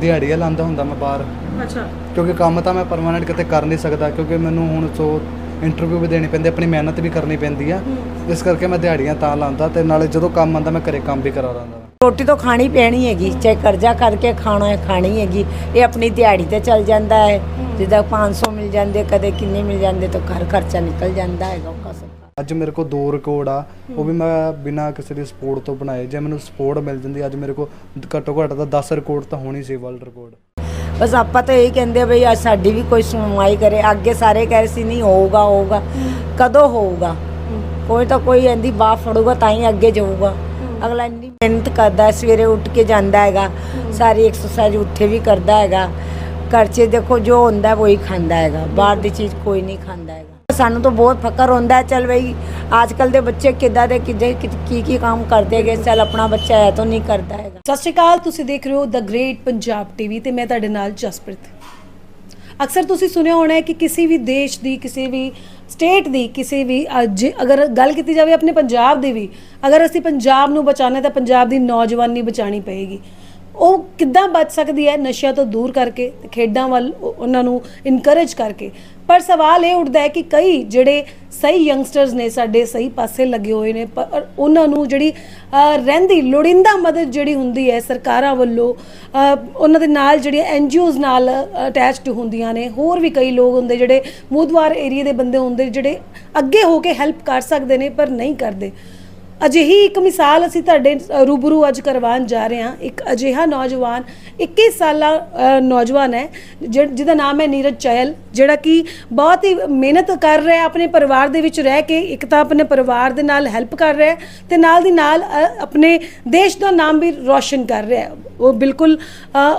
ਦਿਹਾੜੀਆਂ ਲਾਉਂਦਾ ਹੁੰਦਾ ਮੈਂ ਬਾਹਰ। ਅੱਛਾ। ਕਿਉਂਕਿ ਕੰਮ ਤਾਂ ਮੈਂ ਪਰਮਾਨੈਂਟ ਕਿਤੇ ਕਰ ਨਹੀਂ ਸਕਦਾ ਕਿਉਂਕਿ ਮੈਨੂੰ ਹੁਣ ਸੋ ਇੰਟਰਵਿਊ ਵੀ ਦੇਣੀ ਪੈਂਦੀ ਆਪਣੀ ਮਿਹਨਤ ਵੀ ਕਰਨੀ ਪੈਂਦੀ ਆ। ਇਸ ਕਰਕੇ ਮੈਂ ਦਿਹਾੜੀਆਂ ਤਾਂ ਲਾਉਂਦਾ ਤੇ ਨਾਲੇ ਜਦੋਂ ਕੰਮ ਆਉਂਦਾ ਮੈਂ ਘਰੇ ਕੰਮ ਵੀ ਕਰਾ ਦਿੰਦਾ ਰੋਟੀ ਤਾਂ ਖਾਣੀ ਪੈਣੀ ਹੈਗੀ ਚਾਹੇ ਕਰਜ਼ਾ ਕਰਕੇ ਖਾਣਾ ਹੈ ਖਾਣੀ ਹੈਗੀ ਇਹ ਆਪਣੀ ਦਿਹਾੜੀ ਤੇ ਚੱਲ ਜਾਂਦਾ ਹੈ। ਜਿੱਦਾਂ 500 ਮਿਲ ਜਾਂਦੇ ਕਦੇ ਕਿੰਨੇ ਮਿਲ ਜਾਂਦੇ ਤਾਂ ਘਰ ਖਰਚਾ ਨਿਕਲ ਜਾਂਦਾ ਹੈਗਾ ਸਭ ਅੱਜ ਮੇਰੇ ਕੋਲ ਦੋ ਰਿਕਾਰਡ ਆ, ਉਹ ਵੀ ਮੈਂ ਬਿਨਾਂ ਕਿਸੇ ਦੀ ਸਪੋਰਟ ਤੋਂ ਬਣਾਏ। ਜੇ ਮੈਨੂੰ ਸਪੋਰਟ ਮਿਲ ਜਾਂਦੀ, ਅੱਜ ਮੇਰੇ ਕੋਲ ਘੱਟੋ ਘੱਟ ਤਾਂ 10 ਰਿਕਾਰਡ ਤਾਂ ਹੋਣੀ ਸੀ ਵਰਲਡ ਰਿਕਾਰਡ ਬਸ ਆਪਾਂ ਤਾਂ ਇਹੀ ਕਹਿੰਦੇ ਆ ਬਈ, ਅੱਜ ਸਾਡੀ ਵੀ ਕੋਈ ਸੁਣਵਾਈ ਕਰੇ। ਅੱਗੇ ਸਾਰੇ ਕਹਿ ਰਹੇ ਸੀ, ਨਹੀਂ, ਹੋਊਗਾ ਹੋਊਗਾ। ਕਦੋਂ ਹੋਊਗਾ? ਕੋਈ ਤਾਂ ਕੋਈ ਇਹਦੀ ਬਾਹ ਫੜੂਗਾ, ਤਾਂ ਹੀ ਅੱਗੇ ਜਾਊਗਾ। ਅਗਲਾ ਇੰਨੀ ਮਿਹਨਤ ਕਰਦਾ, ਸਵੇਰੇ ਉੱਠ ਕੇ ਜਾਂਦਾ ਹੈਗਾ। ਸਾਰੀ ਐਕਸਰਸਾਈਜ਼ ਉੱਥੇ ਵੀ ਕਰਦਾ ਹੈਗਾ। ਘਰ 'ਚ ਦੇਖੋ, ਜੋ ਹੁੰਦਾ ਵਹੀ ਖਾਂਦਾ ਹੈਗਾ। ਬਾਹਰ ਦੀ ਚੀਜ਼ ਕੋਈ ਨਹੀਂ ਖਾਂਦਾ ਹੈਗਾ। ਸਾਨੂੰ ਤਾਂ ਬਹੁਤ ਫਕਰ ਹੁੰਦਾ ਹੈ, ਚਲ ਬਈ ਅੱਜ ਕੱਲ ਦੇ ਬੱਚੇ ਕਿੱਦਾਂ ਦੇ, ਕਿੱਦਾਂ, ਕੀ ਕੀ ਕੰਮ ਕਰਦੇ ਹੈਗੇ, ਚਲ ਆਪਣਾ ਬੱਚਾ ਹੈ ਤਾਂ ਨਹੀਂ ਕਰਦਾ ਹੈਗਾ। ਸਤਿ ਸ਼੍ਰੀ ਅਕਾਲ, ਤੁਸੀਂ ਦੇਖ ਰਹੇ ਹੋ ਦ ਗ੍ਰੇਟ ਪੰਜਾਬ ਟੀਵੀ ਤੇ ਮੈਂ ਤੁਹਾਡੇ ਨਾਲ ਜਸਪ੍ਰੀਤ। ਅਕਸਰ ਤੁਸੀਂ ਸੁਣਿਆ ਹੋਣਾ ਹੈ ਕਿ ਕਿਸੇ ਵੀ ਦੇਸ਼ ਦੀ, ਕਿਸੇ ਵੀ ਸਟੇਟ ਦੀ, ਕਿਸੇ ਵੀ ਅੱਜ ਅਗਰ ਗੱਲ ਕੀਤੀ ਜਾਵੇ ਆਪਣੇ ਪੰਜਾਬ ਦੀ ਵੀ, ਅਗਰ ਅਸੀਂ ਪੰਜਾਬ ਨੂੰ ਬਚਾਉਣਾ ਤਾਂ ਪੰਜਾਬ ਦੀ ਨੌਜਵਾਨੀ ਬਚਾਣੀ ਪਏਗੀ। ਉਹ ਕਿੱਦਾਂ ਬਚ ਸਕਦੀ ਹੈ ਨਸ਼ਿਆਂ ਤੋਂ ਦੂਰ ਕਰਕੇ ਤੇ ਖੇਡਾਂ ਵੱਲ ਉਹਨਾਂ ਨੂੰ ਇਨਕਰੇਜ ਕਰਕੇ। ਪਰ ਸਵਾਲ ਇਹ ਉੱਠਦਾ ਹੈ ਕਿ ਕਈ ਜਿਹੜੇ ਸਹੀ ਯੰਗਸਟਰਸ ਨੇ, ਸਾਡੇ ਸਹੀ ਪਾਸੇ ਲੱਗੇ ਹੋਏ ਨੇ, ਪਰ ਉਹਨਾਂ ਨੂੰ ਜਿਹੜੀ ਰਹਿੰਦੀ, ਲੋੜਿੰਦਾ ਮਦਦ ਜਿਹੜੀ ਹੁੰਦੀ ਹੈ ਸਰਕਾਰਾਂ ਵੱਲੋਂ ਉਹਨਾਂ ਦੇ ਨਾਲ ਜਿਹੜੀਆਂ ਐਨਜੀਓਜ਼ ਨਾਲ ਅਟੈਚਡ ਹੁੰਦੀਆਂ ਨੇ, ਹੋਰ ਵੀ ਕਈ ਲੋਕ ਹੁੰਦੇ ਜਿਹੜੇ ਮੂਦਵਾਰ ਏਰੀਆ ਦੇ ਬੰਦੇ ਹੁੰਦੇ ਜਿਹੜੇ ਅੱਗੇ ਹੋ ਕੇ ਹੈਲਪ ਕਰ ਸਕਦੇ ਨੇ, ਪਰ ਨਹੀਂ ਕਰਦੇ। ਅਜਿਹੀ ਇੱਕ ਮਿਸਾਲ ਅਸੀਂ ਤੁਹਾਡੇ ਰੂਬਰੂ ਅੱਜ ਕਰਵਾਉਣ ਜਾ ਰਹੇ ਹਾਂ। ਇੱਕ ਅਜਿਹਾ ਨੌਜਵਾਨ 21 ਸਾਲਾ ਨੌਜਵਾਨ ਹੈ ਜਿਹ- ਜਿਹਦਾ ਨਾਮ ਹੈ ਨੀਰਜ ਚਹਿਲ ਜਿਹੜਾ ਕਿ ਬਹੁਤ ਹੀ ਮਿਹਨਤ ਕਰ ਰਿਹਾ ਆਪਣੇ ਪਰਿਵਾਰ ਦੇ ਵਿੱਚ ਰਹਿ ਕੇ ਇੱਕ ਤਾਂ ਆਪਣੇ ਪਰਿਵਾਰ ਦੇ ਨਾਲ ਹੈਲਪ ਕਰ ਰਿਹਾ ਤੇ ਨਾਲ ਦੀ ਨਾਲ ਆਪਣੇ ਦੇਸ਼ ਦਾ ਨਾਮ ਵੀ ਰੌਸ਼ਨ ਕਰ ਰਿਹਾ ਉਹ ਬਿਲਕੁਲ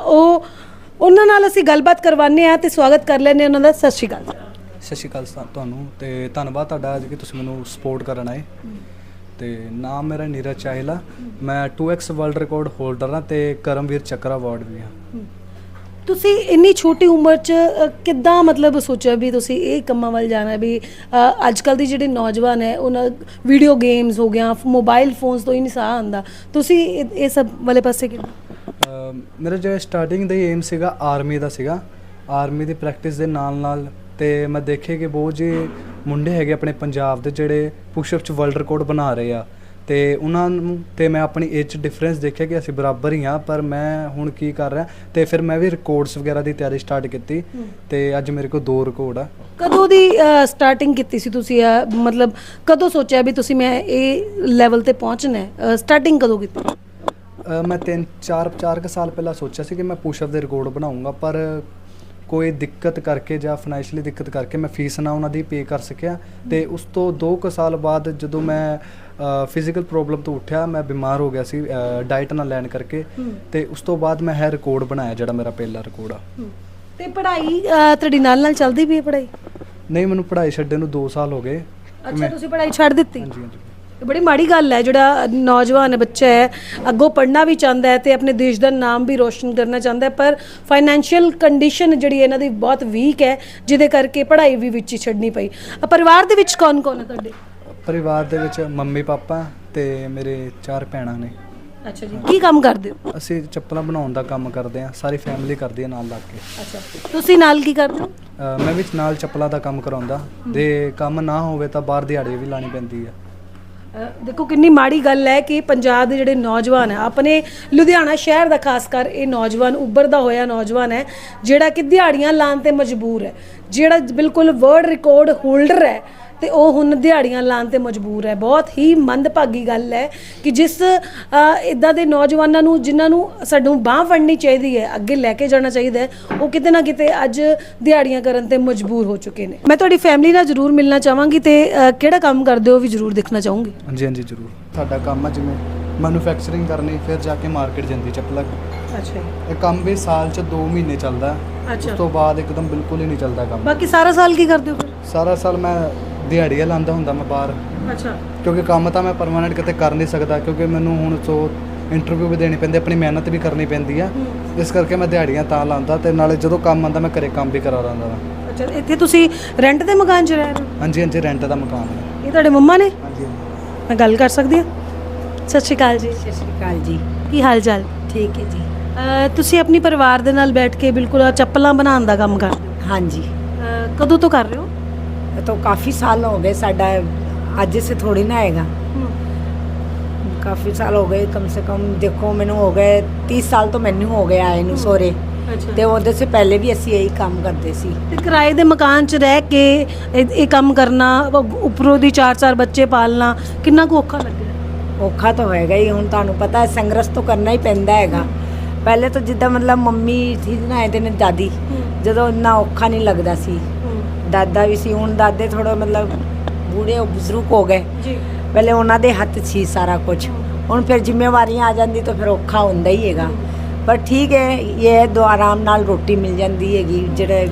ਉਹ ਉਹਨਾਂ ਨਾਲ ਅਸੀਂ ਗੱਲਬਾਤ ਕਰਵਾਉਂਦੇ ਆ ਤੇ ਸਵਾਗਤ ਕਰ ਹਾਂ ਉਹਨਾਂ ਦਾ। ਸਤਿ ਸ਼੍ਰੀ ਅਕਾਲ ਸਤਿ ਸ਼੍ਰੀ ਅਕਾਲ ਤੁਹਾਨੂੰ ਤੇ ਧੰਨਵਾਦ ਤੁਹਾਡਾ ਅੱਜ ਕਿ ਤੁਸੀਂ ਮੈਨੂੰ ਸਪੋਰਟ ਕਰਨ ਆਏ। ਤੇ ਨਾਮ ਮੇਰਾ ਨੀਰਜ ਚਾਹਿਲਾ। ਮੈਂ 2x ਵਰਲਡ ਰਿਕਾਰਡ ਹੋਲਡਰ ਹਾਂ ਤੇ ਕਰਮਵੀਰ ਚੱਕਰ ਅਵਾਰਡ ਵੀ ਹਾਂ। ਤੁਸੀਂ ਇੰਨੀ ਛੋਟੀ ਉਮਰ 'ਚ ਅ, ਕਿੱਦਾਂ ਮਤਲਬ ਸੋਚਿਆ ਵੀ ਤੁਸੀਂ ਇਹ ਕੰਮਾਂ ਵੱਲ ਜਾਣਾ ਵੀ ਅ, ਅੱਜ ਕੱਲ ਦੀ ਜਿਹੜੇ ਨੌਜਵਾਨ ਹੈ ਉਹਨਾਂ ਵੀਡੀਓ ਗੇਮਸ ਹੋ ਗਿਆ ਮੋਬਾਈਲ ਫੋਨਸ ਤੋਂ ਹੀ ਨਹੀਂ ਸਾਹ ਆਉਂਦਾ। ਤੁਸੀਂ ਇਹ ਇਹ ਸਭ ਵਾਲੇ ਪਾਸੇ ਕਿੱਦਾਂ? ਅਮ ਮੇਰਾ ਜੋ ਸਟਾਰਟਿੰਗ ਦਾ ਹੀ ਏਮ ਸੀਗਾ ਆਰਮੀ ਦਾ ਸੀਗਾ। ਆਰਮੀ ਦੀ ਪ੍ਰੈਕਟਿਸ ਦੇ ਨਾਲ ਨਾਲ ਤੇ ਮੈਂ ਦੇਖੇ ਕਿ ਬਹੁਤ ਜੀ ਮੁੰਡੇ ਹੈਗੇ ਆਪਣੇ ਪੰਜਾਬ ਦੇ ਜਿਹੜੇ ਪੁਸ਼ਅਪ ਚ ਵਰਲਡ ਰਿਕਾਰਡ ਬਣਾ ਰਹੇ ਆ। ਤੇ ਉਹਨਾਂ ਨੂੰ ਤੇ ਮੈਂ ਆਪਣੀ ਏਜ ਚ ਡਿਫਰੈਂਸ ਦੇਖਿਆ ਕਿ ਅਸੀਂ ਬਰਾਬਰ ਹੀ ਆ ਪਰ ਮੈਂ ਹੁਣ ਕੀ ਕਰ ਰਿਹਾ ਤੇ ਫਿਰ ਮੈਂ ਵੀ ਰਿਕਾਰਡਸ ਵਗੈਰਾ ਦੀ ਤਿਆਰੀ ਸਟਾਰਟ ਕੀਤੀ ਤੇ ਅੱਜ ਮੇਰੇ ਕੋਲ ਦੋ ਰਿਕਾਰਡ ਆ। ਕਦੋਂ ਦੀ ਸਟਾਰਟਿੰਗ ਕੀਤੀ ਸੀ ਤੁਸੀਂ ਅ, ਮਤਲਬ ਕਦੋਂ ਸੋਚਿਆ ਵੀ ਤੁਸੀਂ ਮੈਂ ਇਹ ਲੈਵਲ ਤੇ ਪਹੁੰਚਣਾ ਹੈ? ਸਟਾਰਟਿੰਗ ਕਦੋਂ ਕੀਤੀ? ਅ, ਮੈਂ ਤਿੰਨ ਚਾਰ ਚਾਰ ਕੁ ਸਾਲ ਪਹਿਲਾਂ ਸੋਚਿਆ ਸੀ ਕਿ ਮੈਂ ਪੁਸ਼ਅਪ ਦੇ ਰਿਕਾਰਡ ਬਣਾਉਂਗਾ ਪਰ ਕੋਈ ਦਿੱਕਤ ਕਰਕੇ ਜਾਂ ਫਾਈਨੈਂਸ਼ੀਅਲੀ ਦਿੱਕਤ ਕਰਕੇ ਮੈਂ ਫੀਸ ਨਾ ਉਹਨਾਂ ਦੀ ਪੇ ਕਰ ਸਕਿਆ ਤੇ ਉਸ ਤੋਂ 2 ਕੁ ਸਾਲ ਬਾਅਦ ਜਦੋਂ ਮੈਂ ਫਿਜ਼ੀਕਲ ਪ੍ਰੋਬਲਮ ਤੋਂ ਉੱਠਿਆ ਮੈਂ ਬਿਮਾਰ ਹੋ ਗਿਆ ਸੀ ਡਾਈਟ ਨਾ ਲੈਣ ਕਰਕੇ ਤੇ ਉਸ ਤੋਂ ਬਾਅਦ ਮੈਂ ਇਹ ਰਿਕਾਰਡ ਬਣਾਇਆ ਜਿਹੜਾ ਮੇਰਾ ਪਹਿਲਾ ਰਿਕਾਰਡ ਆ। ਤੇ ਪੜ੍ਹਾਈ ਤੁਹਾਡੀ ਨਾਲ ਨਾਲ ਚੱਲਦੀ ਵੀ ਹੈ ਪੜ੍ਹਾਈ? ਨਹੀਂ ਮੈਨੂੰ ਪੜ੍ਹਾਈ ਛੱਡੇ ਨੂੰ 2 ਸਾਲ ਹੋ ਗਏ। ਅੱਛਾ ਤੁਸੀਂ ਪੜ੍ਹਾਈ ਛੱਡ ਦਿੱਤੀ? ਹਾਂਜੀ ਹਾਂਜੀ। ਇਹ ਬੜੀ ਮਾੜੀ ਗੱਲ ਹੈ ਜਿਹੜਾ ਨੌਜਵਾਨ ਬੱਚਾ ਹੈ ਅੱਗੋਂ ਪੜ੍ਹਨਾ ਵੀ ਚਾਹੁੰਦਾ ਹੈ ਤੇ ਆਪਣੇ ਦੇਸ਼ ਦਾ ਨਾਮ ਵੀ ਰੋਸ਼ਨ ਕਰਨਾ ਚਾਹੁੰਦਾ ਹੈ ਪਰ ਫਾਈਨੈਂਸ਼ੀਅਲ ਕੰਡੀਸ਼ਨ ਜਿਹੜੀ ਇਹਨਾਂ ਦੀ ਬਹੁਤ ਵੀਕ ਹੈ ਜਿਹਦੇ ਕਰਕੇ ਪੜ੍ਹਾਈ ਵੀ ਵਿੱਚ ਹੀ ਛੱਡਣੀ ਪਈ। ਪਰਿਵਾਰ ਦੇ ਵਿੱਚ ਕੌਣ ਕੌਣ ਹੈ ਤੁਹਾਡੇ? ਪਰਿਵਾਰ ਦੇ ਵਿੱਚ ਮੰਮੀ ਪਾਪਾ ਤੇ ਮੇਰੇ ਚਾਰ ਭੈਣਾਂ ਨੇ। ਅੱਛਾ ਜੀ ਕੀ ਕੰਮ ਕਰਦੇ ਹੋ? ਅਸੀਂ ਚੱਪਲਾਂ ਬਣਾਉਣ ਦਾ ਕੰਮ ਕਰਦੇ ਹਾਂ ਸਾਰੀ ਫੈਮਿਲੀ ਕਰਦੀ ਹੈ ਨਾਲ ਲੱਗ ਕੇ। ਅੱਛਾ ਤੁਸੀਂ ਨਾਲ ਕੀ ਕਰਦੇ ਹੋ? ਅ, ਮੈਂ ਵੀ ਨਾਲ ਚੱਪਲਾਂ ਦਾ ਕੰਮ ਕਰਾਉਂਦਾ ਜੇ ਕੰਮ ਨਾ ਹੋਵੇ ਤਾਂ ਬਾਹਰ ਦਿਹਾੜੀ ਵੀ ਲਾਣੀ ਪੈਂਦੀ ਆ ਦੇਖੋ, ਕਿੰਨੀ ਮਾੜੀ ਗੱਲ ਹੈ ਕਿ ਪੰਜਾਬ ਦੇ ਜਿਹੜੇ ਨੌਜਵਾਨ ਹੈ ਆਪਣੇ ਲੁਧਿਆਣਾ ਸ਼ਹਿਰ ਦਾ ਖਾਸ ਕਰ ਇਹ ਨੌਜਵਾਨ, ਉੱਭਰਦਾ ਹੋਇਆ ਨੌਜਵਾਨ ਹੈ, ਜਿਹੜਾ ਕਿ ਦਿਹਾੜੀਆਂ ਲਾਉਣ ਤੇ ਮਜਬੂਰ ਹੈ, ਜਿਹੜਾ ਬਿਲਕੁਲ ਵਰਲਡ ਰਿਕਾਰਡ ਹੋਲਡਰ ਹੈ ਤੇ ਉਹ ਹੁਣ ਦਿਹਾੜੀਆਂ ਲਾਉਣ ਤੇ ਮਜਬੂਰ ਹੈ। ਬਹੁਤ ਹੀ ਮੰਦਭਾਗੀ ਗੱਲ ਹੈ ਕਿ ਜਿਸ ਇਦਾਂ ਦੇ ਨੌਜਵਾਨਾਂ ਨੂੰ ਜਿਨ੍ਹਾਂ ਨੂੰ ਸਾਨੂੰ ਬਾਹ ਫੜਨੀ ਚਾਹੀਦੀ ਹੈ ਅੱਗੇ ਲੈ ਕੇ ਜਾਣਾ ਚਾਹੀਦਾ ਹੈ ਉਹ ਕਿਤੇ ਨਾ ਕਿਤੇ ਅੱਜ ਦਿਹਾੜੀਆਂ ਕਰਨ ਤੇ ਮਜਬੂਰ ਹੋ ਚੁੱਕੇ ਨੇ। ਮੈਂ ਤੁਹਾਡੀ ਫੈਮਿਲੀ ਨਾਲ ਜ਼ਰੂਰ ਮਿਲਣਾ ਚਾਹਾਂਗੀ ਤੇ ਕਿਹੜਾ ਕੰਮ ਕਰਦੇ ਹੋ ਵੀ ਜ਼ਰੂਰ ਦੇਖਣਾ ਚਾਹੂੰਗੀ। ਹਾਂਜੀ ਹਾਂਜੀ ਜ਼ਰੂਰ। ਸਾਡਾ ਕੰਮ ਆ ਜਿਵੇਂ ਮੈਨੂਫੈਕਚਰਿੰਗ ਕਰਨੀ ਫਿਰ ਜਾ ਕੇ ਮਾਰਕੀਟ ਜਾਂਦੀ ਚੱਪਲਾਂ। ਅੱਛਾ ਇਹ ਕੰਮ ਵੀ ਸਾਲ 'ਚ 2 ਮਹੀਨੇ ਚੱਲਦਾ। ਉਸ ਅੱਛਾ ਤੋਂ ਬਾਅਦ ਇੱਕਦਮ ਬਿਲਕੁਲ ਹੀ ਨਹੀਂ ਚੱਲਦਾ ਕੰਮ। ਬਾਕੀ ਸਾਰਾ ਸਾਲ ਕੀ ਕਰਦੇ ਹੋ ਫਿਰ? ਸਾਰਾ ਸਾਲ ਮੈਂ ਦਿਹਾੜੀਆਂ ਲਾਉਂਦਾ ਹੁੰਦਾ ਮੈਂ ਬਾਹਰ। ਅੱਛਾ। ਕਿਉਂਕਿ ਕੰਮ ਤਾਂ ਮੈਂ ਪਰਮਾਨੈਂਟ ਕਿਤੇ ਕਰ ਨਹੀਂ ਸਕਦਾ ਕਿਉਂਕਿ ਮੈਨੂੰ ਹੁਣ ਸੋ ਇੰਟਰਵਿਊ ਵੀ ਦੇਣੀ ਪੈਂਦੀ ਆਪਣੀ ਮਿਹਨਤ ਵੀ ਕਰਨੀ ਪੈਂਦੀ ਆ। ਇਸ ਕਰਕੇ ਮੈਂ ਦਿਹਾੜੀਆਂ ਤਾਂ ਲਾਉਂਦਾ ਤੇ ਨਾਲੇ ਜਦੋਂ ਕੰਮ ਆਉਂਦਾ ਮੈਂ ਘਰੇ ਕੰਮ ਵੀ ਕਰਾ ਦਿੰਦਾ ਵਾ। ਅੱਛਾ ਇੱਥੇ ਤੁਸੀਂ ਰੈਂਟ ਦੇ ਮਕਾਨ 'ਚ ਰਹਿ ਰਹੇ ਹੋ? ਹਾਂਜੀ ਹਾਂਜੀ ਰੈਂਟ ਦਾ ਮਕਾਨ ਹੈ। ਇਹ ਤੁਹਾਡੇ ਮੰਮਾ ਨੇ? ਹਾਂਜੀ। ਮੈਂ ਗੱਲ ਕਰ ਸਕਦੀ ਹਾਂ? ਸਤਿ ਸ਼੍ਰੀ ਅਕਾਲ ਜੀ। ਸਤਿ ਸ਼੍ਰੀ ਅਕਾਲ ਜੀ। ਕੀ ਹਾਲ ਚਾਲ? ਠੀਕ ਹੈ ਜੀ। ਅਹ ਤੁਸੀਂ ਆਪਣੀ ਪਰਿਵਾਰ ਦੇ ਨਾਲ ਬੈਠ ਕੇ ਬਿਲਕੁਲ ਆਹ ਚੱਪਲਾਂ ਬਣਾਉਣ ਦਾ ਕੰਮ ਕਰਦੇ ਹੋ? ਹਾਂਜੀ। ਅਹ ਕਦੋਂ ਤੋਂ ਕਰ ਰਹੇ ਹੋ? ਤਾਂ ਕਾਫੀ ਸਾਲ ਹੋ ਗਏ ਸਾਡਾ ਅੱਜ ਸੇ ਥੋੜੀ ਨਾ ਆਏਗਾ। ਕਾਫੀ ਸਾਲ ਹੋ ਗਏ ਕਮ ਸੇ ਕਮ ਦੇਖੋ ਮੈਨੂੰ ਹੋ ਗਏ 30 ਸਾਲ ਤੋਂ ਮੈਨੂੰ ਹੋ ਗਏ ਆਏ ਨੂੰ ਸੋਰੇ ਤੇ ਉਹਦੇ ਸੇ ਪਹਿਲੇ ਵੀ ਅਸੀਂ ਇਹੀ ਕੰਮ ਕਰਦੇ ਸੀ। ਤੇ ਕਿਰਾਏ ਦੇ ਮਕਾਨ 'ਚ ਰਹਿ ਕੇ ਇਹ ਕੰਮ ਕਰਨਾ ਉੱਪਰੋਂ ਦੀ ਚਾਰ ਚਾਰ ਬੱਚੇ ਪਾਲਣਾ ਕਿੰਨਾ ਕੁ ਔਖਾ ਲੱਗਿਆ? ਔਖਾ ਤਾਂ ਹੋਏਗਾ ਹੀ ਹੁਣ ਤੁਹਾਨੂੰ ਪਤਾ ਹੈ ਸੰਘਰਸ਼ ਤਾਂ ਕਰਨਾ ਹੀ ਪੈਂਦਾ ਹੈਗਾ। ਪਹਿਲੇ ਤਾਂ ਜਿੱਦਾਂ ਮਤਲਬ ਮੰਮੀ ਸੀ ਨਾ ਇਹਦੇ ਨੇ ਦਾਦੀ ਜਦੋਂ ਇੰਨਾ ਔਖਾ ਨਹੀਂ ਲੱਗਦਾ ਸੀ। ਦਾਦਾ ਵੀ ਸੀ ਹੁਣ ਦਾਦੇ ਥੋੜਾ ਮਤਲਬ ਬੂढ़े ਬਜ਼ੁਰਗ ਹੋ ਗਏ। ਜੀ। ਪਹਿਲੇ ਉਹਨਾਂ ਦੇ ਹੱਥ ਸੀ ਸਾਰਾ ਕੁਝ ਹੁਣ ਫਿਰ ਜ਼ਿੰਮੇਵਾਰੀਆਂ ਆ ਜਾਂਦੀ ਤਾਂ ਫਿਰ ਔਖਾ ਹੁੰਦਾ ਹੀ ਹੈਗਾ। ਪਰ ਠੀਕ ਹੈ ਇਹ ਦੋ ਆਰਾਮ ਨਾਲ ਰੋਟੀ ਮਿਲ ਜਾਂਦੀ ਹੈਗੀ ਜਿਹੜੇ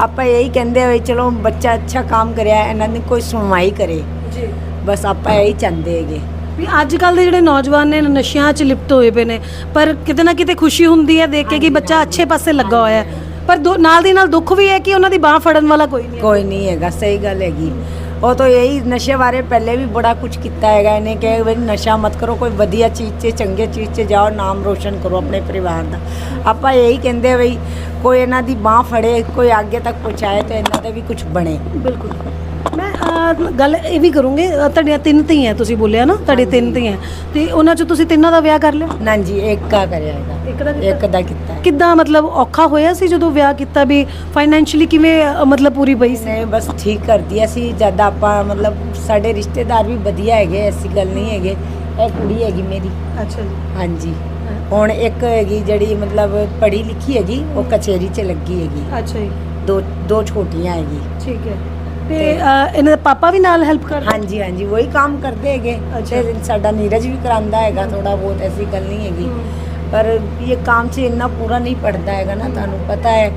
ਆਪਾਂ ਇਹੀ ਕਹਿੰਦੇ ਹੋਏ ਚਲੋ ਬੱਚਾ ਅੱਛਾ ਕੰਮ ਕਰਿਆ ਇਹਨਾਂ ਦੀ ਕੋਈ ਸੁਣਵਾਈ ਕਰੇ। ਜੀ। ਬਸ ਆਪਾਂ ਇਹੀ ਚਾਹੁੰਦੇ ਹੈਗੇ। ਵੀ ਅੱਜ ਕੱਲ ਦੇ ਜਿਹੜੇ ਨੌਜਵਾਨ ਨੇ ਨਸ਼ਿਆਂ 'ਚ ਲਿਪਤ ਹੋਏ ਪਏ ਨੇ। ਪਰ ਕਿਤੇ ਨਾ ਕਿਤੇ ਖੁਸ਼ੀ ਹੁੰਦੀ ਹੈ ਦੇਖ ਕੇ ਕਿ ਬੱਚਾ ਅੱਛੇ ਪਾਸੇ ਲੱਗਾ ਹੋਇਆ ਹੈ। ਪਰ ਦੋ- ਨਾਲ ਦੀ ਨਾਲ ਦੁੱਖ ਵੀ ਹੈ ਕਿ ਉਹਨਾਂ ਦੀ ਬਾਹ ਫੜਨ ਵਾਲਾ ਕੋਈ ਨਹੀਂ ਹੈ। ਕੋਈ ਨਹੀਂ ਹੈਗਾ ਸਹੀ ਗੱਲ ਹੈਗੀ। ਉਹ ਤਾਂ ਇਹੀ ਨਸ਼ੇ ਬਾਰੇ ਪਹਿਲੇ ਵੀ ਬੜਾ ਕੁਝ ਕੀਤਾ ਹੈਗਾ ਇਹਨੇ ਕਿ ਵੀ ਨਸ਼ਾ ਮਤ ਕਰੋ ਕੋਈ ਵਧੀਆ ਚੀਜ਼ 'ਚ ਚੰਗੇ ਚੀਜ਼ 'ਚ ਜਾਓ ਨਾਮ ਰੋਸ਼ਨ ਕਰੋ ਆਪਣੇ ਪਰਿਵਾਰ ਦਾ। ਆਪਾਂ ਇਹੀ ਕਹਿੰਦੇ ਬਈ ਕੋਈ ਇਹਨਾਂ ਦੀ ਬਾਹ ਫੜੇ ਕੋਈ ਅੱਗੇ ਤੱਕ ਪਹੁੰਚਾਏ ਤਾਂ ਇਹਨਾਂ ਦਾ ਵੀ ਕੁਝ ਬਣੇ। ਬਿਲਕੁਲ। ਮੈਂ ਅਹ, ਗੱਲ ਇਹ ਵੀ ਕਰੂੰਗੀ ਅਹ, ਤੁਹਾਡੀਆਂ ਤਿੰਨ ਧੀਆਂ ਤੁਸੀਂ ਬੋਲਿਆ ਨਾ ਤੁਹਾਡੇ ਤਿੰਨ ਧੀਆਂ ਤੇ ਉਹਨਾਂ 'ਚ ਤੁਸੀਂ ਤਿੰਨਾਂ ਦਾ ਵਿਆਹ ਕਰ ਲਿਆ? ਨਾ ਜੀ ਇੱਕ ਕਾ ਕਰਿਆ ਹੈਗਾ ਇੱਕ ਦਾ ਇੱਕ ਦਾ ਕੀਤਾ। ਕਿੱਦਾਂ ਮਤਲਬ ਔਖਾ ਹੋਇਆ ਸੀ ਜਦੋਂ ਵਿਆਹ ਕੀਤਾ ਵੀ ਫਾਈਨੈਂਸ਼ੀਅਲੀ ਕਿਵੇਂ ਅਹ, ਮਤਲਬ ਪੂਰੀ ਪਈ ਸੀ? ਨਹੀਂ ਬਸ ਠੀਕ ਕਰਦੀ ਅਸੀਂ ਜਦ ਆਪਾਂ ਮਤਲਬ ਸਾਡੇ ਰਿਸ਼ਤੇਦਾਰ ਵੀ ਵਧੀਆ ਹੈਗੇ ਐਸੀ ਗੱਲ ਨਹੀਂ ਹੈਗੇ। ਇਹ ਕੁੜੀ ਹੈਗੀ ਮੇਰੀ। ਅੱਛਾ ਜੀ। ਹਾਂਜੀ। ਹੁਣ ਇੱਕ ਹੈਗੀ ਜਿਹੜੀ ਮਤਲਬ ਪੜ੍ਹੀ ਲਿਖੀ ਹੈਗੀ ਉਹ ਕਚੇਰੀ 'ਚ ਲੱਗੀ ਹੈਗੀ। ਅੱਛਾ ਜੀ। ਦੋ ਦੋ ਛੋਟੀਆਂ ਹੈਗੀ। ਠੀਕ ਹੈ। ਤੇ ਇਹਨਾਂ ਦਾ ਪਾਪਾ ਵੀ ਨਾਲ ਹੈਲਪ ਕਰਦੇ? ਹਾਂਜੀ ਹਾਂਜੀ ਵਹੀ ਕੰਮ ਕਰਦੇ ਹੈਗੇ। ਅੱਛਾ। ਸਾਡਾ ਨੀਰਜ ਵੀ ਕਰਾਂਦਾ ਹੈਗਾ ਥੋੜਾ ਬਹੁਤ ਐਸੀ ਗੱਲ ਨਹੀਂ ਹੈਗੀ। ਪਰ ਇਹ ਕੰਮ 'ਚ ਇੰਨਾ ਪੂਰਾ ਨਹੀਂ ਪੜਦਾ ਹੈਗਾ ਨਾ ਤੁਹਾਨੂੰ ਪਤਾ ਹੈ।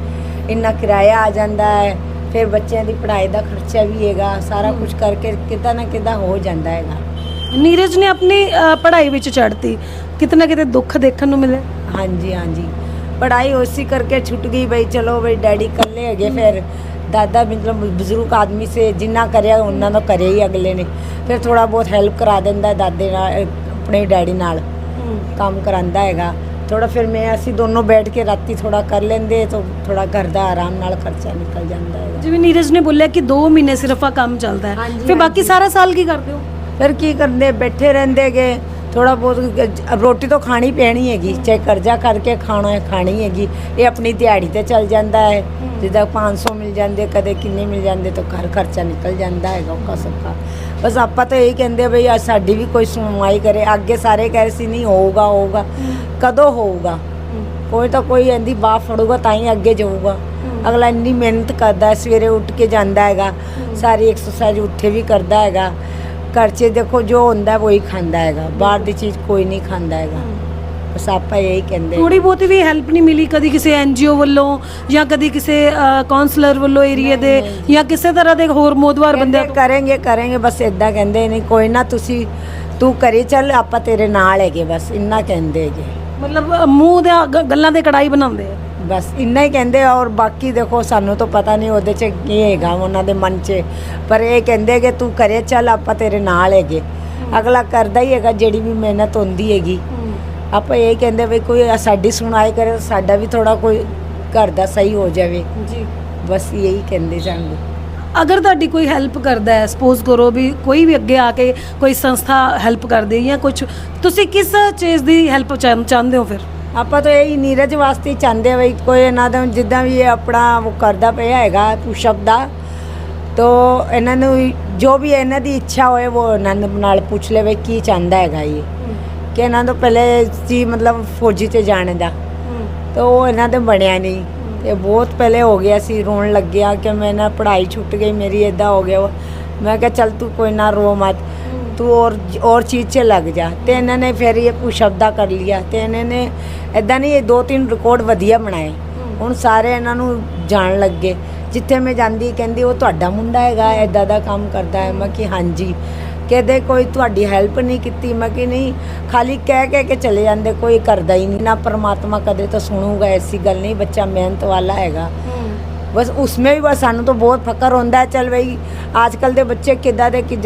ਇੰਨਾ ਕਿਰਾਇਆ ਆ ਜਾਂਦਾ ਹੈ ਫਿਰ ਬੱਚਿਆਂ ਦੀ ਪੜ੍ਹਾਈ ਦਾ ਖਰਚਾ ਵੀ ਹੈਗਾ ਸਾਰਾ ਕੁਝ ਕਰਕੇ ਕਿਤੇ ਨਾ ਕਿਤੇ ਹੋ ਜਾਂਦਾ ਹੈਗਾ। ਨੀਰਜ ਨੇ ਆਪਣੀ ਪੜ੍ਹਾਈ ਵਿੱਚ ਚੜ੍ਹਤੀ। ਕਿਤੇ ਨਾ ਕਿਤੇ ਦੁੱਖ ਦੇਖਣ ਨੂੰ ਮਿਲੇ ਹਾਂਜੀ ਹਾਂਜੀ। ਪੜ੍ਹਾਈ ਉਸੇ ਕਰਕੇ ਛੁੱਟ ਗਈ ਬਈ ਚਲੋ ਬਈ ਡੈਡੀ ਇਕੱਲੇ ਹੈਗੇ ਫਿਰ। ਦਾਦਾ ਮਤਲਬ ਬਜ਼ੁਰਗ ਆਦਮੀ ਸੇ ਜਿੰਨਾ ਕਰਿਆ ਉਹਨਾਂ ਦਾ ਕਰਿਆ ਹੀ ਅਗਲੇ ਨੇ। ਫਿਰ ਥੋੜਾ ਬਹੁਤ ਹੈਲਪ ਕਰਾ ਦਿੰਦਾ ਦਾਦੇ ਨਾਲ ਆਪਣੇ ਡੈਡੀ ਨਾਲ। ਕੰਮ ਕਰਾਂਦਾ ਹੈਗਾ। ਥੋੜਾ ਫਿਰ ਮੈਂ ਅਸੀਂ ਦੋਨੋਂ ਬੈਠ ਕੇ ਰਾਤੀ ਥੋੜਾ ਕਰ ਲੈਂਦੇ ਤਾਂ ਥੋੜਾ ਘਰ ਦਾ ਆਰਾਮ ਨਾਲ ਖਰਚਾ ਨਿਕਲ ਜਾਂਦਾ ਹੈਗਾ। ਜਿਵੇਂ ਨੀਰਜ ਨੇ ਬੋਲਿਆ ਕਿ 2 ਮਹੀਨੇ ਸਿਰਫ ਆ ਕੰਮ ਚੱਲਦਾ ਹੈ। ਫਿਰ ਬਾਕੀ। ਸਾਰਾ ਸਾਲ ਕੀ ਕਰਦੇ ਹੋ? ਫਿਰ ਕੀ ਕਰਦੇ ਬੈਠੇ ਰਹਿੰਦੇਗੇ ਥੋੜਾ ਬਹੁਤ ਰੋਟੀ ਤਾਂ ਖਾਣੀ ਪੈਣੀ ਹੈਗੀ, ਚਾਹੇ ਕਰਜ਼ਾ ਕਰਕੇ ਖਾਣਾ ਹੈ, ਖਾਣੀ ਹੈਗੀ, ਇਹ ਆਪਣੀ ਦਿਹਾੜੀ ਤੇ ਚੱਲ ਜਾਂਦਾ ਹੈ। ਜਿੱਦਾਂ 500 ਮਿਲ ਜਾਂਦੇ, ਕਦੇ ਕਿੰਨੇ ਮਿਲ ਜਾਂਦੇ, ਤਾਂ ਘਰ ਖਰਚਾ ਨਿਕਲ ਜਾਂਦਾ ਹੈਗਾ ਉਹ ਸੌਖਾ। ਬਸ ਆਪਾਂ ਤਾਂ ਇਹ ਕਹਿੰਦੇ ਬਈ ਆ ਸਾਡੀ ਵੀ ਕੋਈ ਸੁਣਵਾਈ ਕਰੇ, ਅੱਗੇ ਸਾਰੇ ਕਹਿ ਰਹੇ ਸੀ, ਨਹੀਂ, ਹੋਊਗਾ ਹੋਊਗਾ। ਕਦੋਂ ਹੋਊਗਾ? ਕੋਈ ਤਾਂ ਕੋਈ ਇਹਦੀ ਬਾਹ ਫੜੂਗਾ, ਤਾਂ ਹੀ ਅੱਗੇ ਜਾਊਗਾ। ਅਗਲਾ ਇੰਨੀ ਮਿਹਨਤ ਕਰਦਾ, ਸਵੇਰੇ ਉੱਠ ਕੇ ਜਾਂਦਾ ਹੈਗਾ, ਸਾਰੀ ਐਕਸਰਸਾਈਜ਼ ਉੱਥੇ ਵੀ ਕਰਦਾ ਹੈਗਾ। ਘਰ 'ਚ ਦੇਖੋ ਜੋ ਹੁੰਦਾ ਹੈ, ਉਹੀ ਖਾਂਦਾ ਹੈਗਾ। ਬਾਹਰ ਦੀ ਚੀਜ਼ ਕੋਈ ਨਹੀਂ ਖਾਂਦਾ ਹੈਗਾ। ਬਸ ਆਪਾਂ ਇਹੀ ਕਹਿੰਦੇ ਥੋੜੀ ਬਹੁਤੀ ਵੀ ਹੈਲਪ ਨਹੀਂ ਮਿਲੀ ਕਦੀ ਕਿਸੇ ਐਨਜੀਓ ਵੱਲੋਂ ਜਾਂ ਕਦੀ ਕਿਸੇ ਕਾਉਂਸਲਰ ਵੱਲੋਂ ਏਰੀਆ ਦੇ ਜਾਂ ਕਿਸੇ ਤਰ੍ਹਾਂ ਦੇ ਹੋਰ ਮੋਦਵਾਰ ਬੰਦਿਆਂ ਕਹਿੰਦੇ ਕਰਾਂਗੇ ਕਰਾਂਗੇ ਬਸ ਇਦਾਂ ਕਹਿੰਦੇ ਨਹੀਂ ਕੋਈ ਨਾ ਤੁਸੀਂ ਤੂੰ ਕਰੀ ਚੱਲ ਆਪਾਂ ਤੇਰੇ ਨਾਲ ਹੈਗੇ ਬਸ ਇੰਨਾ ਕਹਿੰਦੇ ਹੈਗੇ। ਮਤਲਬ ਮੂੰਹ ਦੇ ਗੱਲਾਂ ਦੇ ਕੜਾਈ ਬਣਾਉਂਦੇ ਆ। ਬਸ ਇੰਨਾ ਹੀ ਕਹਿੰਦੇ ਆ ਔਰ ਬਾਕੀ ਦੇਖੋ ਸਾਨੂੰ ਤਾਂ ਪਤਾ ਨਹੀਂ ਉਹਦੇ 'ਚ ਕੀ ਹੈਗਾ ਉਹਨਾਂ ਦੇ ਮਨ 'ਚ। ਪਰ ਇਹ ਕਹਿੰਦੇ ਕਿ ਤੂੰ ਕਰੇ ਚੱਲ ਆਪਾਂ ਤੇਰੇ ਨਾਲ ਹੈਗੇ। ਅਗਲਾ ਕਰਦਾ ਹੀ ਹੈਗਾ ਜਿਹੜੀ ਵੀ ਮਿਹਨਤ ਹੁੰਦੀ ਹੈਗੀ। ਆਪਾਂ ਇਹ ਕਹਿੰਦੇ ਵੀ ਕੋਈ ਸਾਡੀ ਸੁਣਾਈ ਕਰੇ ਸਾਡਾ ਵੀ ਥੋੜਾ ਕੋਈ ਘਰ ਦਾ ਸਹੀ ਹੋ ਜਾਵੇ। ਜੀ। ਬਸ ਇਹੀ ਕਹਿੰਦੇ ਜਾਂਦੇ ਅਗਰ ਤੁਹਾਡੀ ਕੋਈ ਹੈਲਪ ਕਰਦਾ ਹੈ ਸਪੋਜ਼ ਕਰੋ ਵੀ ਕੋਈ ਵੀ ਅੱਗੇ ਆ ਕੇ ਕੋਈ ਸੰਸਥਾ ਹੈਲਪ ਕਰਦੀ ਹੈ ਜਾਂ ਕੁਝ ਤੁਸੀਂ ਕਿਸ ਚੀਜ਼ ਦੀ ਹੈਲਪ ਚਾਹੁੰਦੇ ਹੋ ਫਿਰ? ਆਪਾਂ ਤਾਂ ਇਹ ਨੀਰਜ ਵਾਸਤੇ ਚਾਹੁੰਦੇ ਆ ਵੀ ਕੋਈ ਇਹਨਾਂ ਦਾ ਜਿੱਦਾਂ ਵੀ ਇਹ ਆਪਣਾ ਉਹ ਕਰਦਾ ਪਿਆ ਹੈਗਾ ਪੁਸ਼ਪ ਦਾ ਤੋ ਇਹਨਾਂ ਨੂੰ ਜੋ ਵੀ ਇਹਨਾਂ ਦੀ ਇੱਛਾ ਹੋਏ ਉਹ ਇਹਨਾਂ ਨਾਲ ਪੁੱਛ ਲਵੇ ਕੀ ਚਾਹੁੰਦਾ ਹੈਗਾ ਇਹ। ਕਿ ਇਹਨਾਂ ਤੋਂ ਪਹਿਲੇ ਸੀ ਮਤਲਬ ਫੌਜੀ ਤੇ ਜਾਣ ਦਾ। ਤੇ ਉਹ ਇਹਨਾਂ ਦੇ ਬਣਿਆ ਨਹੀਂ। ਤੇ ਬਹੁਤ ਪਹਿਲੇ ਹੋ ਗਿਆ ਸੀ ਰੋਣ ਲੱਗਿਆ ਕਿ ਮੈਂ ਨਾ ਪੜ੍ਹਾਈ ਛੁੱਟ ਗਈ ਮੇਰੀ ਇਦਾਂ ਹੋ ਗਿਆ ਮੈਂ ਕਿਹਾ ਚੱਲ ਤੂੰ ਕੋਈ ਨਾ ਰੋ ਮਤ। ਤੂੰ ਔਰ ਔਰ ਚੀਜ਼ 'ਚ ਲੱਗ ਜਾ। ਤੇ ਇਹਨਾਂ ਨੇ ਫਿਰ ਇਹ ਪੁਸ਼ਪ ਦਾ ਕਰ ਲਿਆ ਤੇ ਇਹਨਾਂ ਨੇ ਇਦਾਂ ਨਹੀਂ ਇਹ ਦੋ ਤਿੰਨ ਰਿਕਾਰਡ ਵਧੀਆ ਬਣਾਏ। ਹੁਣ ਸਾਰੇ ਇਹਨਾਂ ਨੂੰ ਜਾਣ ਲੱਗੇ। ਜਿੱਥੇ ਮੈਂ ਜਾਂਦੀ ਕਹਿੰਦੀ ਉਹ ਤੁਹਾਡਾ ਮੁੰਡਾ ਹੈਗਾ ਐਦਾਂ ਦਾ ਕੰਮ ਕਰਦਾ ਹੈ। ਮੈਂ ਕਿ ਹਾਂਜੀ। ਕਹਿੰਦੇ ਕੋਈ ਤੁਹਾਡੀ ਹੈਲਪ ਨਹੀਂ ਕੀਤੀ। ਮੈਂ ਕਿ ਨਹੀਂ ਖਾਲੀ ਕਹਿ ਕਹਿ ਕੇ ਚਲੇ ਜਾਂਦੇ। ਕੋਈ ਕਰਦਾ ਹੀ ਨਹੀਂ। ਨਾ ਪਰਮਾਤਮਾ ਕਦੇ ਤਾਂ ਸੁਣੂਗਾ। ਐਸੀ ਗੱਲ ਨਹੀਂ ਬੱਚਾ ਮਿਹਨਤ ਵਾਲਾ ਹੈਗਾ। बस उसमें भी बस सानू तो बहुत फकर ਬਈ ਅੱਜ भाई ਦੇ ਬੱਚੇ ਕਿੱਦਾਂ ਦੇ के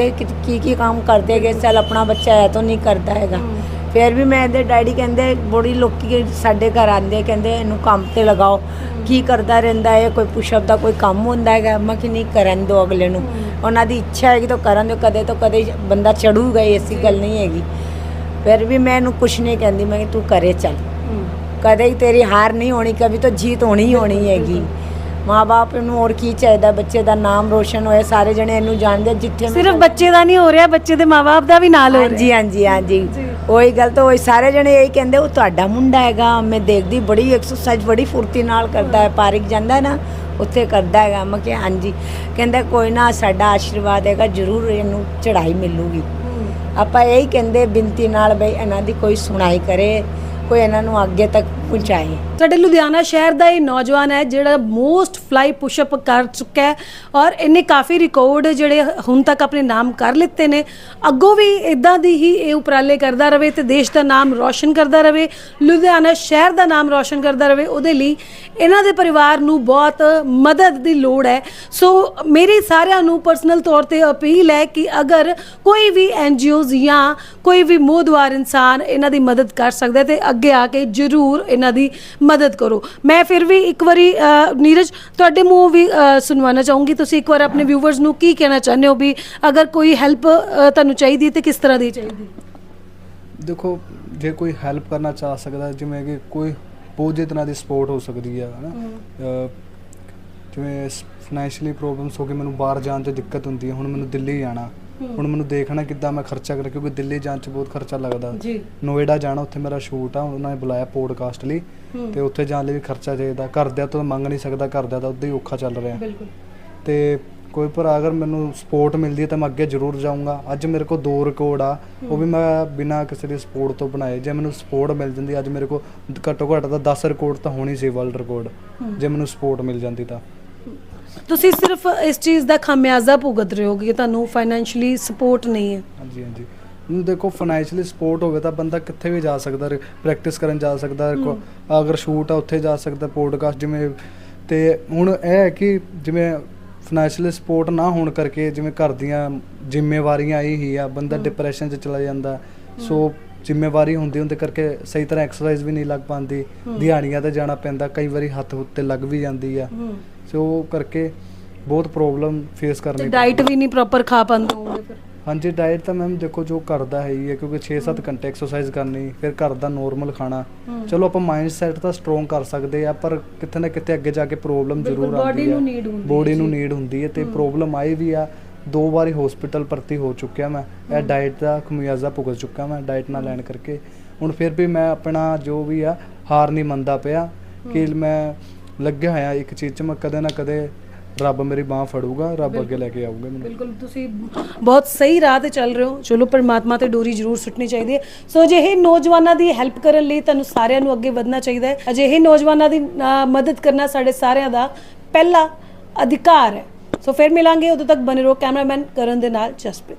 ਕੀ ਕੀ ਕੰਮ ਕਰਦੇ ਗਏ चल ਆਪਣਾ ਬੱਚਾ ਹੈ तो ਨਹੀਂ ਕਰਦਾ ਹੈਗਾ। ਫਿਰ ਵੀ ਮੈਂ ਇਹਦੇ ਡੈਡੀ ਕਹਿੰਦੇ ਬੜੀ ਲੋਕੀ ਸਾਡੇ ਘਰ ਆਂਦੇ ਕਹਿੰਦੇ ਇਹਨੂੰ ਕੰਮ ਤੇ ਲਗਾਓ। ਕੀ ਕਰਦਾ ਰਹਿੰਦਾ ਹੈ ਕੋਈ ਪੁਸ਼ਅਪ ਦਾ ਕੋਈ ਕੰਮ ਹੁੰਦਾ ਹੈਗਾ ਮੈਂ ਕਿ ਨਹੀਂ ਕਰਨ ਦੋ ਅਗਲੇ ਨੂੰ। ਉਹਨਾਂ ਦੀ ਇੱਛਾ ਹੈਗੀ ਤਾਂ ਕਰਨ ਦਿਓ ਕਦੇ ਤਾਂ ਕਦੇ ਬੰਦਾ ਚੜੂਗਾ ਐਸੀ ਗੱਲ ਨਹੀਂ ਹੈਗੀ। ਫਿਰ ਵੀ ਮੈਂ ਇਹਨੂੰ ਕੁਛ ਨਹੀਂ ਕਹਿੰਦੀ ਮੈਂ ਕਿ ਤੂੰ ਕਰੇ ਚੱਲ। ਕਦੇ ਤੇਰੀ ਹਾਰ ਨਹੀਂ ਹੋਣੀ ਕਦੇ ਤਾਂ ਜੀਤ ਹੋਣੀ ਹੀ ਹੋਣੀ ਹੈਗੀ। ਮਾਪੇ ਨੂੰ ਹੋਰ ਕੀ ਚਾਹੀਦਾ? ਬੱਚੇ ਦਾ ਨਾਮ ਰੋਸ਼ਨ ਹੋਏ ਸਾਰੇ ਜਣੇ ਇਹਨੂੰ ਜਾਣਦੇ ਜਿੱਥੇ ਮੈਂ ਸਿਰਫ ਬੱਚੇ ਦਾ ਨਹੀਂ ਹੋ ਰਿਹਾ ਬੱਚੇ ਦੇ ਮਾਪੇ ਦਾ ਵੀ ਨਾਲ ਹੋ ਰਿਹਾ। ਹਾਂਜੀ ਹਾਂਜੀ ਹਾਂਜੀ। ਉਹੀ ਗੱਲ ਤਾਂ ਉਹੀ ਸਾਰੇ ਜਣੇ ਇਹੀ ਕਹਿੰਦੇ ਉਹ ਤੁਹਾਡਾ ਮੁੰਡਾ ਹੈਗਾ ਮੈਂ ਦੇਖਦੀ ਬੜੀ ਐਕਸਰਸਾਈਜ਼ ਬੜੀ ਫੁਰਤੀ ਨਾਲ ਕਰਦਾ ਹੈ ਪਾਰਕ ਜਾਂਦਾ ਹੈ ਨਾ ਉੱਥੇ ਕਰਦਾ ਹੈਗਾ। ਮੈਂ ਕਿਹਾ ਹਾਂਜੀ। ਕਹਿੰਦਾ ਕੋਈ ਨਾ ਸਾਡਾ ਆਸ਼ੀਰਵਾਦ ਹੈਗਾ ਜ਼ਰੂਰ ਇਹਨੂੰ ਚੜ੍ਹਾਈ ਮਿਲੂਗੀ। ਆਪਾਂ ਇਹੀ ਕਹਿੰਦੇ ਬਿੰਤੀ ਨਾਲ ਬਈ ਇਹਨਾਂ ਦੀ ਕੋਈ ਸੁਣਾਈ ਕਰੇ। ਕੋਈ ਇਹਨਾਂ ਨੂੰ ਅੱਗੇ ਤੱਕ ਪਹੁੰਚਾਏ। ਸਾਡੇ ਲੁਧਿਆਣਾ ਸ਼ਹਿਰ ਦਾ ਇਹ ਨੌਜਵਾਨ ਹੈ, ਜਿਹੜਾ ਮੋਸਟ ਫਲਾਈ ਪੁਸ਼ਅਪ ਕਰ ਚੁੱਕਾ ਹੈ ਔਰ ਇਹਨੇ ਕਾਫੀ ਰਿਕਾਰਡ ਜਿਹੜੇ ਹੁਣ ਤੱਕ ਆਪਣੇ ਨਾਮ ਕਰ ਲਿੱਤੇ ਨੇ। ਅੱਗੋਂ ਵੀ ਇਦਾਂ ਦੀ ਹੀ ਇਹ ਉਪਰਾਲੇ ਕਰਦਾ ਰਵੇ ਤੇ ਦੇਸ਼ ਦਾ ਨਾਮ ਰੌਸ਼ਨ ਕਰਦਾ ਰਵੇ, ਲੁਧਿਆਣਾ ਸ਼ਹਿਰ ਦਾ ਨਾਮ ਰੌਸ਼ਨ ਕਰਦਾ ਰਵੇ, ਉਹਦੇ ਲਈ ਇਹਨਾਂ ਦੇ ਪਰਿਵਾਰ ਨੂੰ ਬਹੁਤ ਮਦਦ ਦੀ ਲੋੜ ਹੈ। ਸੋ ਮੇਰੀ ਸਾਰਿਆਂ ਨੂੰ ਪਰਸਨਲ ਤੌਰ ਤੇ ਅਪੀਲ ਹੈ ਕਿ ਅਗਰ ਕੋਈ ਵੀ ਐਨਜੀਓਜ਼ ਜਾਂ ਕੋਈ ਵੀ ਮੋਦਵਾਰ ਇਨਸਾਨ ਇਹਨਾਂ ਦੀ ਮਦਦ ਕਰ ਸਕਦਾ ਹੈ ਤੇ ਅੱਗੇ ਆ ਕੇ ਜ਼ਰੂਰ ਇਹਨਾਂ ਦੀ ਮਦਦ ਕਰੋ। ਮੈਂ ਫਿਰ ਵੀ ਇੱਕ ਵਾਰੀ ਨੀਰਜ ਤੁਹਾਡੇ ਮੂੰਹ ਵੀ ਸੁਣਵਾਉਣਾ ਚਾਹੂੰਗੀ। ਤੁਸੀਂ ਇੱਕ ਵਾਰ ਆਪਣੇ ਵਿਊਵਰਸ ਨੂੰ ਕੀ ਕਹਿਣਾ ਚਾਹੁੰਦੇ ਹੋ ਵੀ ਅਗਰ ਕੋਈ ਹੈਲਪ ਤੁਹਾਨੂੰ ਚਾਹੀਦੀ ਹੈ ਤੇ ਕਿਸ ਤਰ੍ਹਾਂ ਦੀ ਚਾਹੀਦੀ ਦੇਖੋ ਜੇ ਕੋਈ ਹੈਲਪ ਕਰਨਾ ਚਾਹ ਸਕਦਾ ਜਿਵੇਂ ਕਿ ਕੋਈ ਬਹੁਤ ਜਿਹੇ ਤਰ੍ਹਾਂ ਦੀ ਸਪੋਰਟ ਹੋ ਸਕਦੀ ਹੈ। ਹਨਾ ਜਿਵੇਂ ਫਾਈਨੈਂਸ਼ੀਅਲੀ ਪ੍ਰੋਬਲਮਸ ਹੋ ਕੇ ਮੈਨੂੰ ਬਾਹਰ ਜਾਣ 'ਚ ਦਿੱਕਤ ਹੁੰਦੀ ਹੈ ਹੁਣ ਮੈਨੂੰ ਦਿੱਲੀ ਜਾਣਾ ਹੁਣ ਮੈਨੂੰ ਦੇਖਣਾ ਕਿੱਦਾਂ ਮੈਂ ਖਰਚਾ ਕਰਾਂ ਕਿਉਂਕਿ ਦਿੱਲੀ ਜਾਣ 'ਚ ਬਹੁਤ ਖਰਚਾ ਲੱਗਦਾ। ਜੀ। ਨੋਇਡਾ ਜਾਣਾ ਉੱਥੇ ਮੇਰਾ ਸ਼ੂਟ ਆ ਉਹਨਾਂ ਨੇ ਬੁਲਾਇਆ ਪੋਡਕਾਸਟ ਲਈ। ਤੇ ਉੱਥੇ ਜਾਣ ਲਈ ਵੀ ਖਰਚਾ ਚਾਹੀਦਾ। ਘਰਦਿਆਂ ਤੋਂ ਮੰਗ ਨਹੀਂ ਸਕਦਾ ਘਰਦਿਆਂ ਦਾ ਉਦਾਂ ਹੀ ਔਖਾ ਚੱਲ ਰਿਹਾ। ਬਿਲਕੁਲ। ਤੇ ਕੋਈ ਭਰਾ ਅਗਰ ਮੈਨੂੰ ਸਪੋਰਟ ਮਿਲਦੀ ਹੈ ਤਾਂ ਮੈਂ ਅੱਗੇ ਜ਼ਰੂਰ ਜਾਊਂਗਾ। ਅੱਜ ਮੇਰੇ ਕੋਲ ਦੋ ਰਿਕਾਰਡ ਆ ਉਹ ਵੀ ਮੈਂ ਬਿਨਾਂ ਕਿਸੇ ਦੀ ਸਪੋਰਟ ਤੋਂ ਬਣਾਏ। ਜੇ ਮੈਨੂੰ ਸਪੋਰਟ ਮਿਲ ਜਾਂਦੀ ਅੱਜ ਮੇਰੇ ਕੋਲ ਘੱਟੋ ਘੱਟ ਤਾਂ 10 ਰਿਕਾਰਡ ਤਾਂ ਹੋਣੀ ਸੀ ਵਰਲਡ ਰਿਕਾਰਡ ਜੇ ਮੈਨੂੰ ਸਪੋਰਟ ਮਿਲ ਜਾਂਦੀ ਤਾਂ। ਤੁਸੀਂ ਸਿਰਫ ਇਸ ਚੀਜ਼ ਦਾ ਖਾਮਿਆਜ਼ਾ ਭੁਗਤ ਰਹੇ ਹੋ ਕਿ ਤੁਹਾਨੂੰ ਫਾਈਨੈਂਸ਼ੀਅਲੀ ਸਪੋਰਟ ਨਹੀਂ ਹੈ। ਹਾਂਜੀ ਹਾਂਜੀ। ਹੁਣ ਦੇਖੋ ਫਾਈਨੈਂਸ਼ੀਅਲੀ ਸਪੋਰਟ ਹੋਵੇ ਤਾਂ ਬੰਦਾ ਕਿੱਥੇ ਵੀ ਜਾ ਸਕਦਾ ਪ੍ਰੈਕਟਿਸ ਕਰਨ ਜਾ ਸਕਦਾ ਅਗਰ ਸ਼ੂਟ ਆ ਉੱਥੇ ਜਾ ਸਕਦਾ ਪੋਡਕਾਸਟ ਜਿਵੇਂ ਤੇ ਹੁਣ ਇਹ ਹੈ ਕਿ ਜਿਵੇਂ ਫਾਈਨੈਂਸ਼ੀਅਲੀ ਸਪੋਰਟ ਨਾ ਹੋਣ ਕਰਕੇ ਜਿਵੇਂ ਘਰ ਦੀਆਂ ਜ਼ਿੰਮੇਵਾਰੀਆਂ ਆਈ ਹੀ ਆ ਬੰਦਾ ਡਿਪਰੈਸ਼ਨ 'ਚ ਚਲਾ ਜਾਂਦਾ ਸੋ ਜ਼ਿੰਮੇਵਾਰੀ ਹੁੰਦੀ ਹੁੰਦੇ ਕਰਕੇ ਸਹੀ ਤਰ੍ਹਾਂ ਐਕਸਰਸਾਈਜ਼ ਵੀ ਨਹੀਂ ਲੱਗ ਪਾਉਂਦੀ ਦਿਹਾੜੀਆਂ ਤੇ ਜਾਣਾ ਪੈਂਦਾ ਕਈ ਵਾਰੀ ਹੱਥ ਉੱਤੇ ਲੱਗ ਵੀ ਜਾਂਦੀ ਆ। ਸੋ ਉਹ ਕਰਕੇ ਬਹੁਤ ਪ੍ਰੋਬਲਮ ਫੇਸ ਤੇ ਕਰਨੀ ਡਾਈਟ ਵੀ ਨਹੀਂ ਪ੍ਰੋਪਰ ਖਾ ਪਾਉਂਦੇ ਹੋਗੇ ਫਿਰ? ਹਾਂਜੀ ਡਾਈਟ ਤਾਂ ਮੈਮ ਦੇਖੋ ਜੋ ਕਰਦਾ ਹੈ ਹੀ ਹੈ ਕਿਉਂਕਿ 6-7 ਘੰਟੇ ਐਕਸਰਸਾਈਜ਼ ਕਰਨੀ ਫਿਰ ਘਰ ਦਾ ਨੋਰਮਲ ਖਾਣਾ। ਚਲੋ ਆਪਾਂ ਮਾਈਂਡ ਸੈਟ ਤਾਂ ਸਟਰੋਂਗ ਕਰ ਸਕਦੇ ਆ ਪਰ ਕਿਤੇ ਨਾ ਕਿਤੇ ਅੱਗੇ ਜਾ ਕੇ ਪ੍ਰੋਬਲਮ ਜ਼ਰੂਰ ਆਉਂਦੀ ਹੈ ਨੂੰ ਹੁੰਦੀ ਬੋਡੀ ਨੂੰ। ਨੀਡ ਹੁੰਦੀ ਹੈ ਤੇ ਪ੍ਰੋਬਲਮ ਆਈ ਵੀ ਆ। ਦੋ ਵਾਰੀ ਹਸਪੀਟਲ ਭਰਤੀ ਹੋ ਚੁੱਕਿਆ ਮੈਂ। ਇਹ ਡਾਈਟ ਦਾ ਖਮਿਆਜ਼ਾ ਭੁਗਤ ਚੁੱਕਾ ਮੈਂ ਡਾਈਟ ਨਾ ਲੈਣ ਕਰਕੇ। ਹੁਣ ਫਿਰ ਵੀ ਮੈਂ ਆਪਣਾ ਜੋ ਵੀ ਆ ਹਾਰ ਨਹੀਂ ਮੰਨਦਾ ਪਿਆ ਕਿ ਮੈਂ ਲੱਗਿਆ ਹੋਇਆ ਇੱਕ ਚੀਜ਼ 'ਚ ਮੈਂ ਕਦੇ ਨਾ ਕਦੇ ਰੱਬ ਮੇਰੀ ਬਾਹ ਫੜੂਗਾ ਰੱਬ ਅੱਗੇ ਲੈ ਕੇ ਆਊਗਾ ਮੈਨੂੰ। ਬਿਲਕੁਲ ਤੁਸੀਂ ਬਹੁਤ ਸਹੀ ਰਾਹ ਤੇ ਚੱਲ ਰਹੇ ਹੋ। ਚਲੋ ਪਰਮਾਤਮਾ ਤੇ ਡੋਰੀ ਜ਼ਰੂਰ ਸੁੱਟਣੀ ਚਾਹੀਦੀ ਹੈ। ਸੋ ਅਜਿਹੇ ਨੌਜਵਾਨਾਂ ਦੀ ਹੈਲਪ ਕਰਨ ਲਈ ਤੁਹਾਨੂੰ ਸਾਰਿਆਂ ਨੂੰ ਅੱਗੇ ਵਧਣਾ ਚਾਹੀਦਾ ਹੈ। ਅਜਿਹੇ ਨੌਜਵਾਨਾਂ ਦੀ ਅ, ਮਦਦ ਕਰਨਾ ਸਾਡੇ ਸਾਰਿਆਂ ਦਾ ਪਹਿਲਾ ਅਧਿਕਾਰ ਹੈ। ਸੋ ਫਿਰ ਮਿਲਾਂਗੇ। ਉਦੋਂ ਤੱਕ ਬਨੇ ਰਹੋ ਕੈਮਰਾਮੈਨ ਕਰਨ ਦੇ ਨਾਲ ਜਸਪ੍ਰੀਤ।